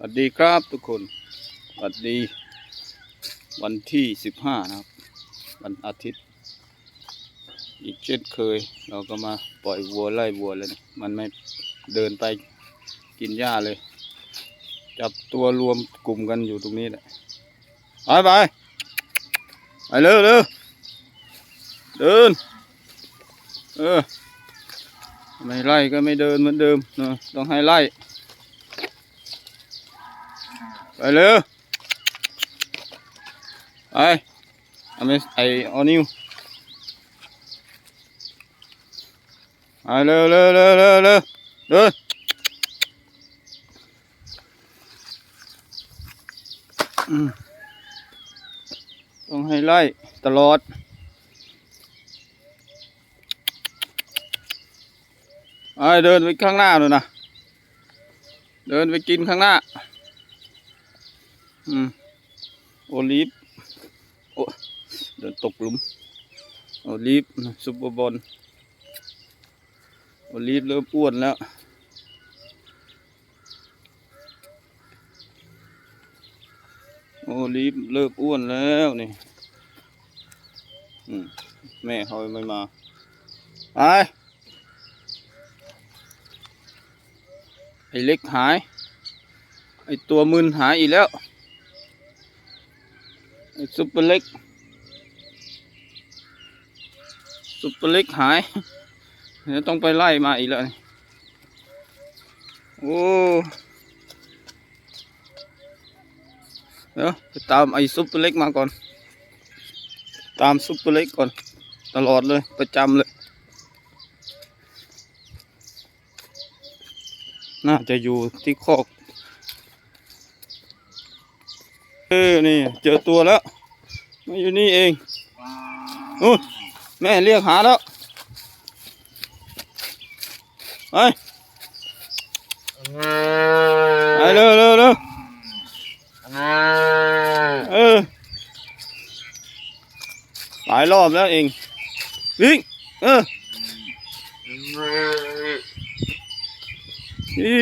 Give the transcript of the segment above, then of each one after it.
สวัสดีครับทุกคน สวัสดี วันที่สิบห้านะครับ วันอาทิตย์ อีกเช่นเคย เราก็มาปล่อยวัวไล่วัวเลยนะมันไม่เดินไปกินหญ้าเลย จับตัวรวมกลุ่มกันอยู่ตรงนี้แหละ ไปไปไปเร็วเร็วเดิน เออ ไม่ไล่ก็ไม่เดินเหมือนเดิมเนะต้องให้ไล่ ไปเลยไปเอาไปไอออนิวไปเร็วเร็วเร็วเร็วเร็วเดินอืมต้องให้ไล่ตลอดไอ้เดินไปข้างหน้าเลยนะ เดินไปกินข้างหน้า อืมโอลิฟโอ้เดินตกหลุมโอลิฟซุปเปอร์บอลโอลิฟเริ่มอ้วนแล้วโอลิฟเริ่มอ้วนแล้วนี่แม่เขาไม่มาไปไอเล็กหาย ไอตัวมึนหายอีกแล้ว ซุปเปอร์เล็กซุปเปอร์เล็กหายเดี๋ยวต้องไปไล่มาอีกแล้วโอ้เดี๋ยวไปตามไอ้ซุปเปอร์เล็กมาก่อน ตามซุปเปอร์เล็กก่อน ตลอดเลยประจำเลย น่าจะอยู่ที่คอก เออ นี่ เจอตัวแล้วมาอยู่นี่เองนู่นแม่เรียกหาแล้วไปไปเร็วเร็วเร็วเออหลายรอบแล้วเองวิ่งเอออี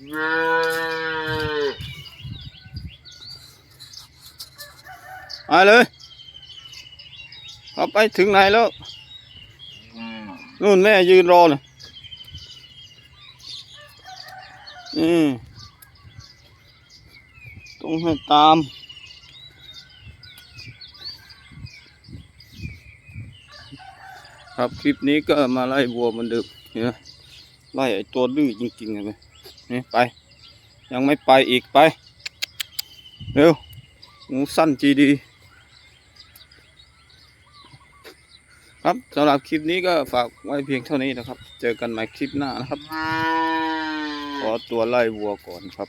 มาเลยเอาไปถึงไหนแล้ว นู่นแม่ยืนรอน่ะอืมต้องให้ตามครับคลิปนี้ก็มาไล่วัวมันดิมเนี่ยไล่ไอ้ตัวดื้อจริงๆเลย นี่ไป ยังไม่ไปอีกไป เร็วหมูสั้นจีดี ครับสำหรับคลิปนี้ก็ฝากไว้เพียงเท่านี้นะครับ เจอกันใหม่คลิปหน้านะครับ ขอตัวไล่วัวก่อนครับ